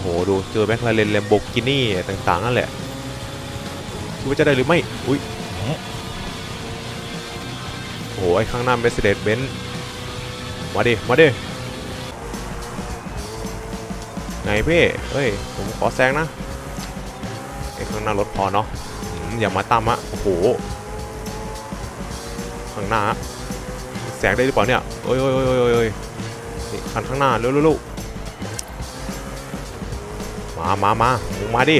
โหดูเจอแมคลาเรนแลมโบกินี่ต่างๆนั่นแหละคิดว่าจะได้หรือไม่ อุ้ยโอ้โหไอ้ข้างหน้า Mercedes Benz มาดิ มาดิ ไงพี่เฮ้ย ผมขอแซงนะ ไอ้ข้างหน้ารถพอเนาะอย่ามาตามอะโอ้โห ข้างหน้า แซงได้หรือเปล่าเนี่ยโอ้ยโอ้ยโอ้ยโอ้ยนี่ขันข้างหน้าเร็วเร็วเร็ว มามามามึงมาดิ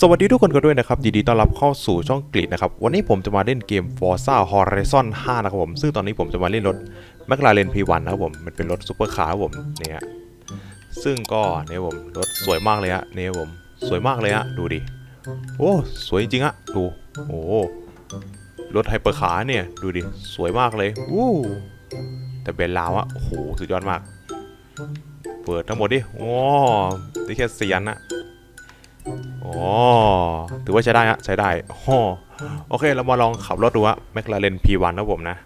สวัสดีทุกคนกันด้วยนะครับยินดีต้อนรับเข้าสู่ช่องกรีดนะครับ วันนี้ผมจะมาเล่นเกม Forza Horizon 5 นะครับผม ซึ่งตอนนี้ผมจะมาเล่นรถ McLaren P1 นะครับผม มันเป็นรถซูเปอร์คาร์ครับผมเนี่ยซึ่งก็เนี่ยผม รถสวยมากเลยฮะเนี่ยผม สวยมากเลยฮะดูดิ โอ้ สวยจริงอะดู โอ้ รถไฮเปอร์คาร์เนี่ย ดูดิ สวยมากเลยอู้แต่เบนลาวอะโอ้โห สุดยอดมาก เปิดทั้งหมดดิโอ้ได้แค่เสียนนะอ๋อถือว่าใช้ได้ฮะใช้ได้โอ้โอเค เรามาลองขับรถดูฮะ McLaren P1 นะผมนะ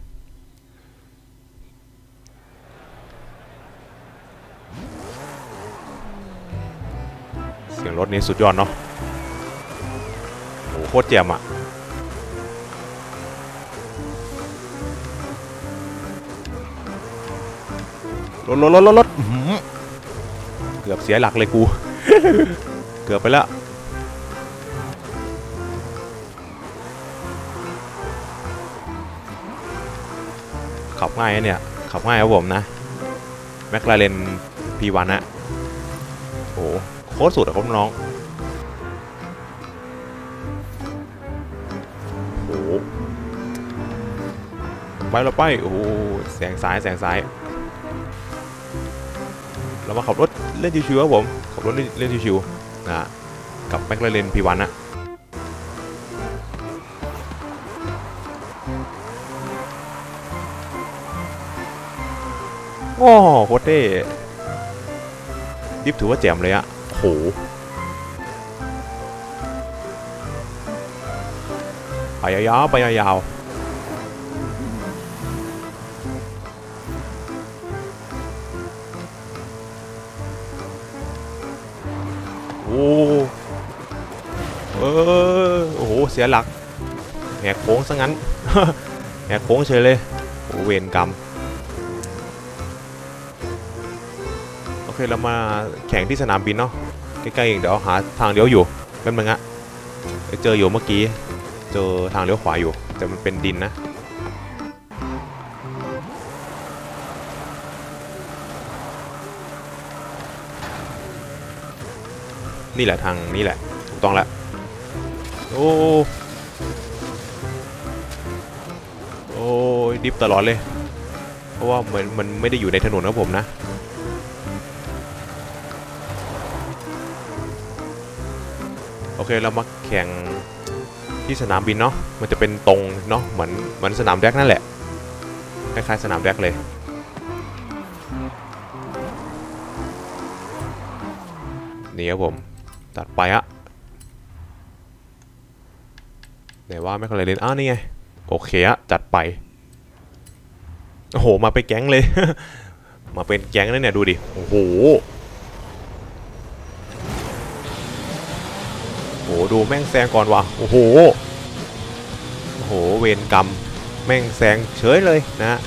เสียงรถนี้สุดยอดเนาะโหโคตรเจียมอะ รถรถรถรถรถเกือบเสียหลักเลยกู เกือบไปแล้วขับง่ายเนี่ย ขับง่ายครับผมนะแมคลาเรน P1 นะโอ้โคตรสุดอะครับน้องโอ้ไปเราไป โอ้แสงซ้ายแสงซ้าย เรามาขับรถเล่นชิวๆครับผม ขับรถเล่นชิวๆนะกับแมคลเรน P1 นะโอ้โหโคตรเท่ดิฟถือว่าแจ่มเลยอะโหไปยาวๆไปยาวๆ สียหลักแหกโค้งซะงั้นแหกโค้งเฉยเลยโอเวรกรรมโอเคเรามาแข่งที่สนามบินเนาะใกล้ๆเองเดี๋ยวหาทางเลี้ยวอยู่เป็นมึงอะเจออยู่เมื่อกี้เจอทางเลี้ยวขวาอยู่ แต่มันเป็นดินนะนี่แหละทางนี่แหละถูกต้องแล้ว อ้โอ้ยดิฟตลอดเลย เพราะว่ามันมันไม่ได้อยู่ในถนนครับผมนะโอเคเรามาแข่งที่สนามบินเนาะมันจะเป็นตรงเนาะเหมือนเหมือนสนามแดกนั่นแหละคล้ายๆสนามแดกเลยนี่ครับผมตัดไปอะ ไหนว่าไม่เคยเล่นอ้าวนี่ไง โอเคอะจัดไป โอ้โห มาเป็นแก๊งเลย มาเป็นแก๊งเลยเนี่ย ดูดิ โอ้โหโอ้โห ดูแม่งแซงก่อนว่ะ โอ้โห โอ้โห เวรกรรม แม่งแซงเฉยเลยนะ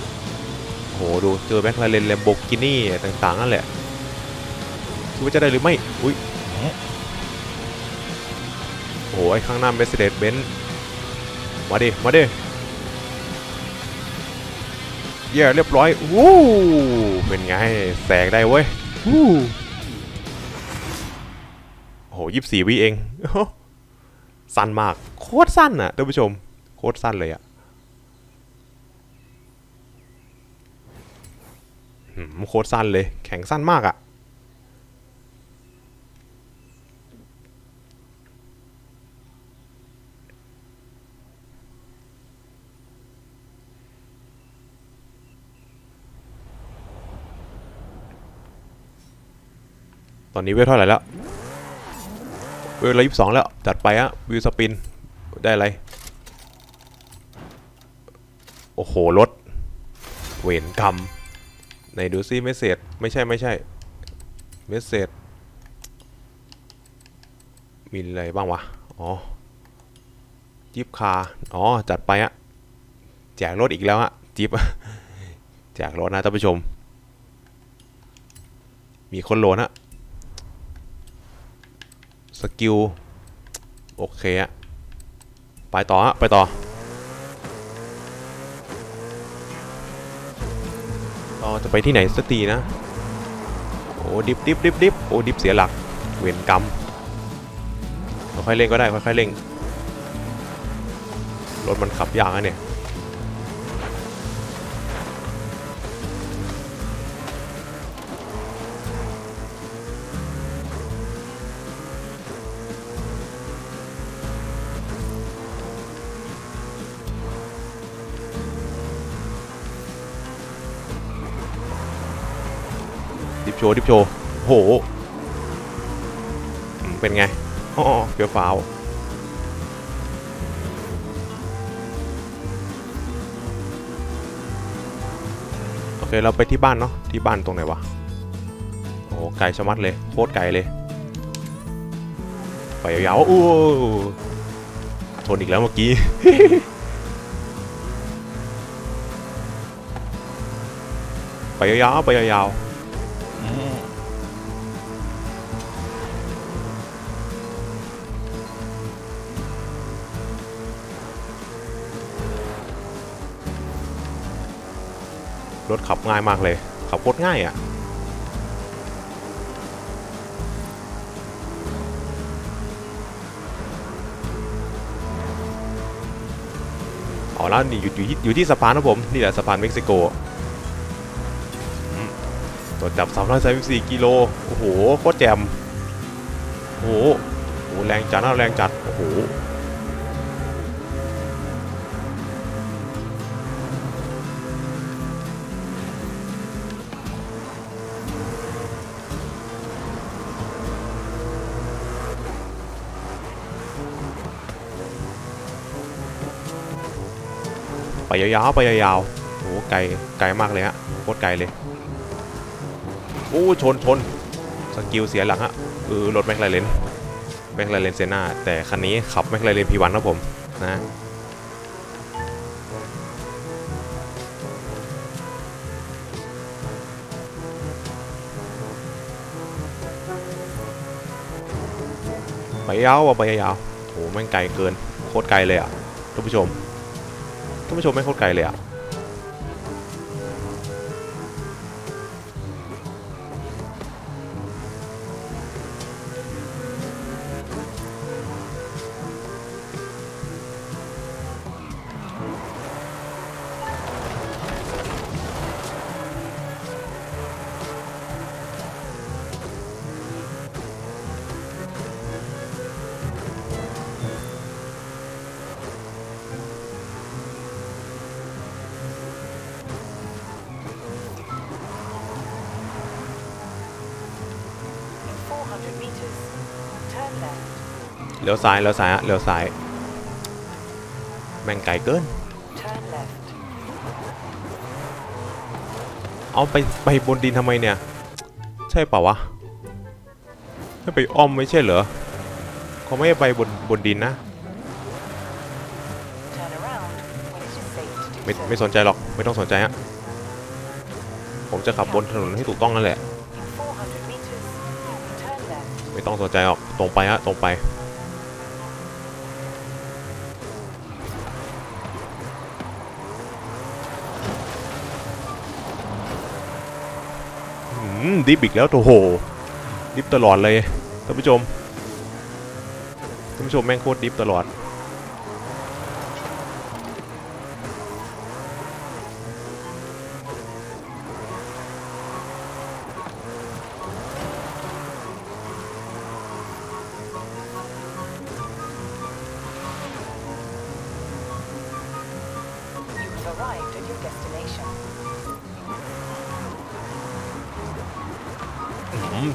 โอ้โหดูเจอแมคลาเรนแลมโบกินี่ต่างๆนั่นแหละคิดว่าจะได้หรือไม่ อุ้ยโอ้โหไอ้ข้างหน้า Mercedes Benz มาดิ มาดิเย่เรียบร้อยวู้เป็นไง แสงได้เว้ยวู้โหยี่สี่วิเอง สั้นมาก โคตรสั้นอะท่านผู้ชม โคตรสั้นเลยอะโคตรสั้นเลย แข็งสั้นมากอะ ตอนนี้เวทเท่าไหร่แล้ว เวลละยี่สิบสองแล้ว จัดไปอะวิวสปิน ได้อะไร โอ้โหรถเวรกรรมไหนดูซิเมสเซจไม่ใช่ไม่ใช่เมสเซจมีอะไรบ้างวะ อ๋อจิบคาอ๋อ จัดไปอะแจกรถอีกแล้วอะจิบแจกรถนะท่านผู้ชม มีคนโหลนะ สกิล โอเคอะไปต่อฮะ ไปต่อ เราจะไปที่ไหนสักทีนะ โอ้ดิบดิบดิบดิบโอ้ดิบเสียหลัก เวรกรรมค่อยๆเร่งก็ได้ ค่อยๆเร่งรถมันขับยากนะเนี่ย ชว์ดิฟโชว์โหเป็นไงอ๋อเฟียวฟ้าวโอเคเราไปที่บ้านเนาะที่บ้านตรงไหนวะโอ้ไกลชะมัดเลยโคตรไกลเลยไปยาวๆอู้ชนอีกแล้วเมื่อกี้ไปยาวๆไปยาวๆ รถขับง่ายมากเลย ขับโคตรง่ายอะออแล้วนี่อยู่อยู่ที่อยู่ที่สะพานนะผม นี่แหละสะพานเม็กซิโกอืมตรวจับ334กิโลโอ้โหโคตรแจ่มโอ้โหโอ้โหแรงจัดนะแรงจัด โอ้โห ไปยาวๆไปยาวๆโอ้ไกลไกลมากเลยฮะโคตรไกลเลยโอ้ชนชนสกิลเสียหลังฮะเออรถแม็กไลเลนแม็กไลเลนเซน่าแต่คันนี้ขับแม็กไลเลนพีวันนะผมนะไปยาวอะไปยาวโอ้แม่งไกลเกินโคตรไกลเลยอะท่านผู้ชม ท่านผู้ชมไม่โคตรไกลเลยอะ เลี้ยวซ้ายเลี้ยวซ้ายฮะเลี้ยวซ้าย แม่งไกลเกิน เอาไปไปบนดินทำไมเนี่ย ใช่เปล่าวะให้ไปอ้อมไม่ใช่เหรอเขาไม่ให้ไปบนบนดินนะ ไม่ไม่สนใจหรอกไม่ต้องสนใจฮะผมจะขับบนถนนให้ถูกต้องนั่นแหละ ไม่ต้องสนใจหรอกตรงไปฮะตรงไป ดิฟอีกแล้วโอ้โห ดิฟตลอดเลยท่านผู้ชมท่านผู้ชมแม่งโคตรดิฟตลอด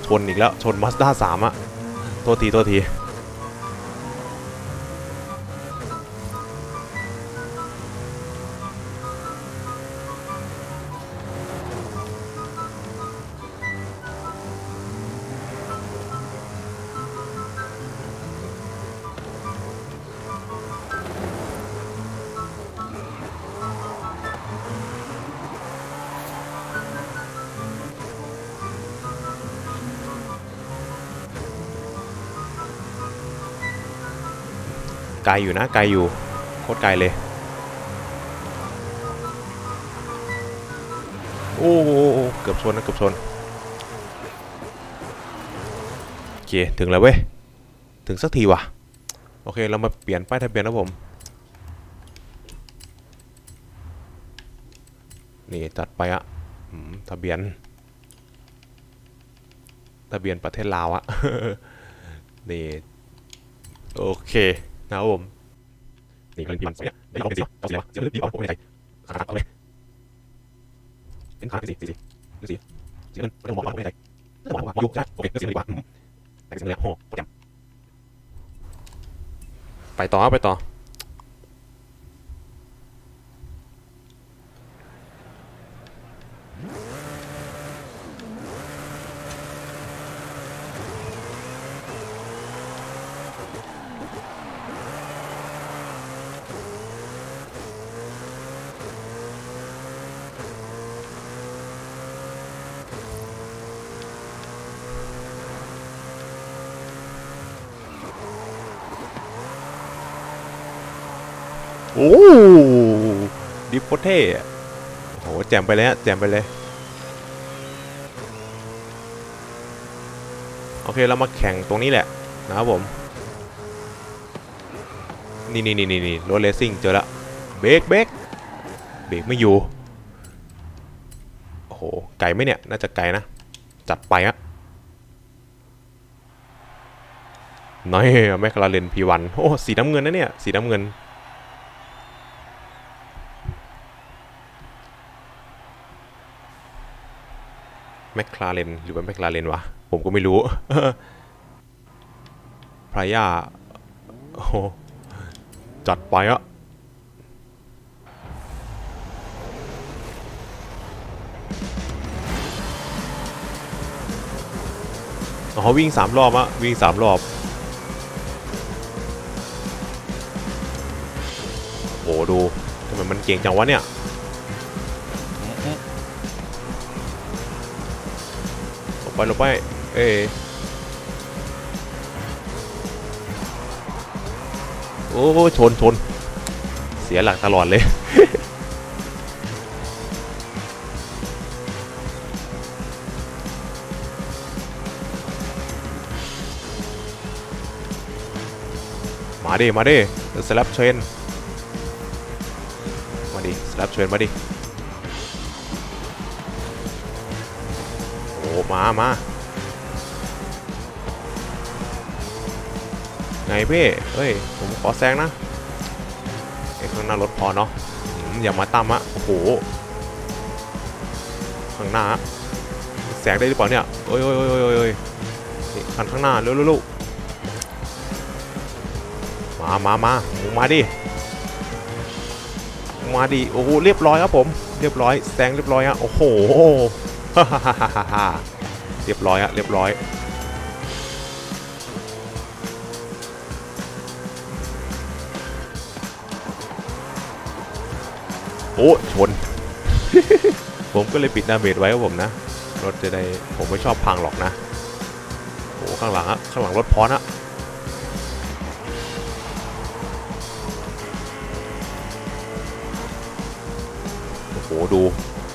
ชนอีกแล้ว ชนมาสด้าสามอะโทษทีโทษที ไกลอยู่นะไกลอยู่โคตรไกลเลย โอ้โหเกือบชนนะเกือบชนโอเคถึงแล้วเว้ยถึงสักทีว่ะโอเคเรามาเปลี่ยนป้ายทะเบียนนะผมนี่จัดไปอะทะเบียน ทะเบียนประเทศลาวอะนี่ โอเค นะครับผมนี่ก็เลยพิมพ์เนี่ยได้เอาเป็นสิเอาสิวะเสียเลยพี่เอาผมไม่ใจขาดเอาเลยเป็นขาดเป็นสิสิสิสิเสียเงินไม่ต้องมองว่าผมไม่ใจไม่ต้องมองว่าอยู่ใช่โอเคก็เสียเลยดีกว่าอืมแต่เสียเงินเลยโอ้โหโปรแกรมไปต่อครับไปต่อ โอ้ดิฟโคเท่โอ้โหแจมไปเลยฮะแจมไปเลย โอเคเรามาแข่งตรงนี้แหละนะครับผม นี่นี่นี่นี่นี่รถเลสซิ่งเจอละเบรกเบรกเบรกไม่อยู่ โอ้โห ไกลไหมเนี่ย น่าจะไกลนะ จัดไปฮะน้อยแมคลาเรนพีวันโอ้ สีน้ำเงินนะเนี่ย สีน้ำเงิน แมคลาเรนหรือว่าแมคลาเรนวะ ผมก็ไม่รู้พรายาโอ้โหจัดไปอะอ๋อวิ่งสามรอบอะวิ่งสามรอบโอ้ดูทำไมมันเก่งจังวะเนี่ย หลบไปหลบไป เอ้ยโอ้ชนชน เสียหลักตลอดเลย มาดิ มาดิสลับเชนมาดิสลับเชนมาดิ มามาไงเพ่เฮ้ย ผมขอแซงนะไอ้ข้างหน้ารถพอเนาะอย่ามาตามอะโอ้โห ข้างหน้าแซงได้หรือเปล่าเนี่ยเอ้ยเอ้ยเอ้ยเอ้ยเอ้ยคันข้างหน้าเร็วเร็วมามามามึงมาดิ มาดิ โอ้โห เรียบร้อยครับผม เรียบร้อย แซงเรียบร้อยอะโอ้โหฮ่าฮ่าฮ่าฮ่า เรียบร้อยอะเรียบร้อย โอ้ชน ผมก็เลยปิดดาเมจไว้ครับผมนะ รถจะได้ผมไม่ชอบพังหรอกนะโอ้ข้างหลังอะข้างหลังรถพรอะโอ้โหดู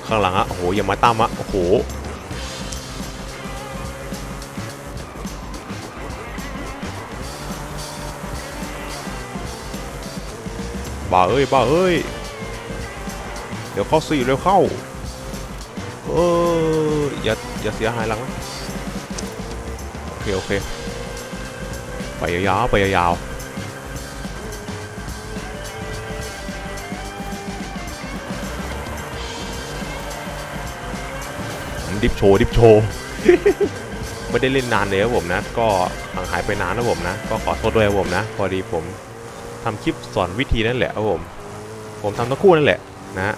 ข้างหลังอะโอ้โหอย่ามาตามอะโอ้โห บ้าเอ้ยบ้าเอ้ย เดี๋ยวเข้าสี่เร็วเข้าเอออย่าอย่าเสียหายหลังโอเคโอเคไปยาวๆไปยาวๆดิฟโชว์ดิฟโชว์ไม่ได้เล่นนานเลยครับผมนะ ก็ห่างหายไปนานนะผมนะ ก็ขอโทษด้วยครับผมนะ พอดีผม ทำคลิปสอนวิธีนั่นแหละครับผม ผมทำทั้งคู่นั่นแหละนะ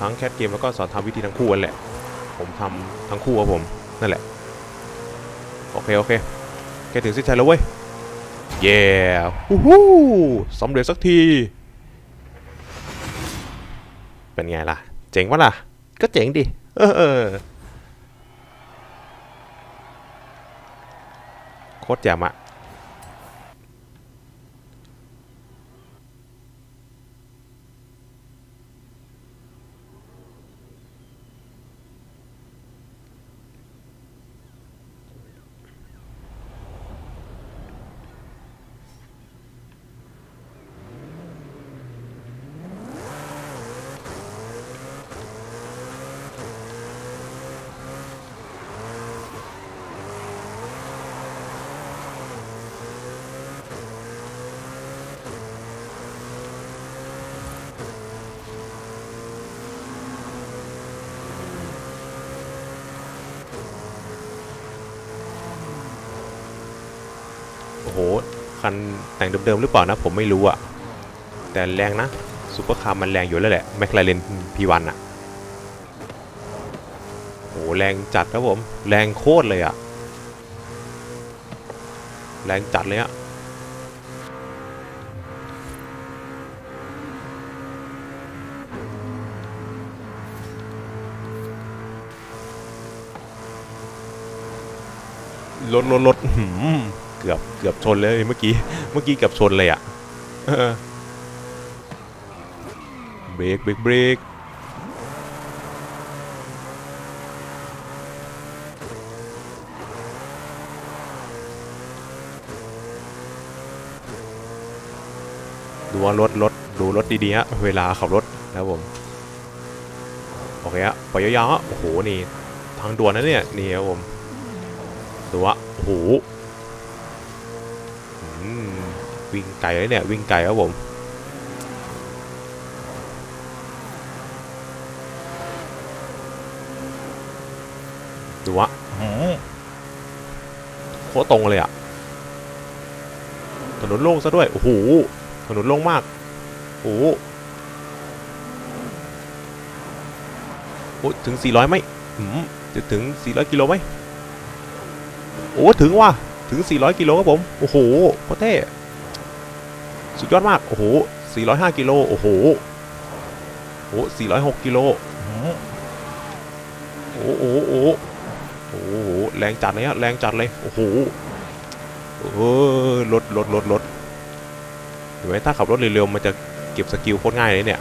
ทั้งแคทเกมแล้วก็สอนทำวิธีทั้งคู่นั่นแหละ ผมทำทั้งคู่ครับผมนั่นแหละ โอเคโอเคแกถึงเส้นชัยแล้วเว้ยเย้ฮู้ฮู้สำเร็จสักที เป็นไงล่ะ เจ๋งปะล่ะ ก็เจ๋งดิ เออเออ โคตรแจ่มอะโอ้โห คันแต่งเดิมๆหรือเปล่านะ ผมไม่รู้อะแต่แรงนะซูเปอร์คาร์มันแรงอยู่แล้วแหละแมคลาเรนพีวันอะโอ้โหแรงจัดครับผม แรงโคตรเลยอะแรงจัดเลยอะรถรถรถหืม เกือบเกือบชนเลยเมื่อกี้เมื่อกี้เกือบชนเลยอะเออเบรกเบรกเบรกดูว่ารถรถดูรถดีๆฮะเวลาขับรถนะครับผมโอเคฮะไปยาวๆฮะโอ้โหนี่ทางด่วนนะเนี่ยนี่ครับผมดูว่าโอ้โห วิ่งไกลเลยเนี่ย วิ่งไกลครับผมดูวะอื้อหือโคตรตรงเลยอะถนนโล่งซะด้วย โอ้โห ถนนโล่งมาก โอ้โหโอ้ถึง 400ไหมอืมจะถึง 400 กิโลไหมโอ้ ถึงว่ะ ถึง 400 กิโลครับผม โอ้โหโคตรเท่ สุดยอดมาก โอ้โห 405 กิโล โอ้โห โอ้406 กิโลโอ้โหโอ้โห โอ้โห แรงจัดเลยฮะ แรงจัดเลย โอ้โหเออรถรถรถรถเห็นไหมถ้าขับรถเร็วๆ มันจะเก็บสกิลโคตรง่ายเลยเนี่ย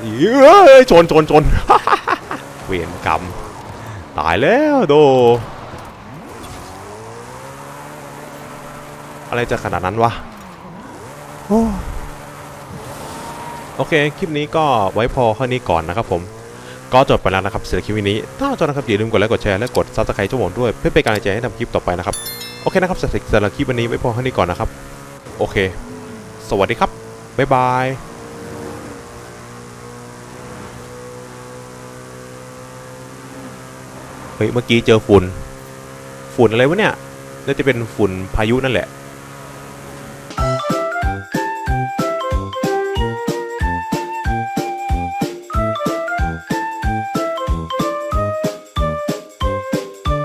เอ้ยชนชนชนเวรกรรม ตายแล้วโด อะไรจะขนาดนั้นวะโอ้ โอเค คลิปนี้ก็ไว้พอแค่นี้ก่อนนะครับผม ก็จบไปแล้วนะครับสำหรับคลิปนี้ ถ้าชอบนะครับอย่าลืมกดไลค์กดแชร์และกดซับสไครต์ช่องผมด้วยเพื่อเป็นกำลังใจให้ทำคลิปต่อไปนะครับโอเคนะครับสำหรับคลิปวันนี้ไว้พอแค่นี้ก่อนนะครับ โอเค สวัสดีครับ บ๊ายบายเฮ้ยเมื่อกี้เจอฝุ่น ฝุ่นอะไรวะเนี่ย น่าจะเป็นฝุ่นพายุนั่นแหละ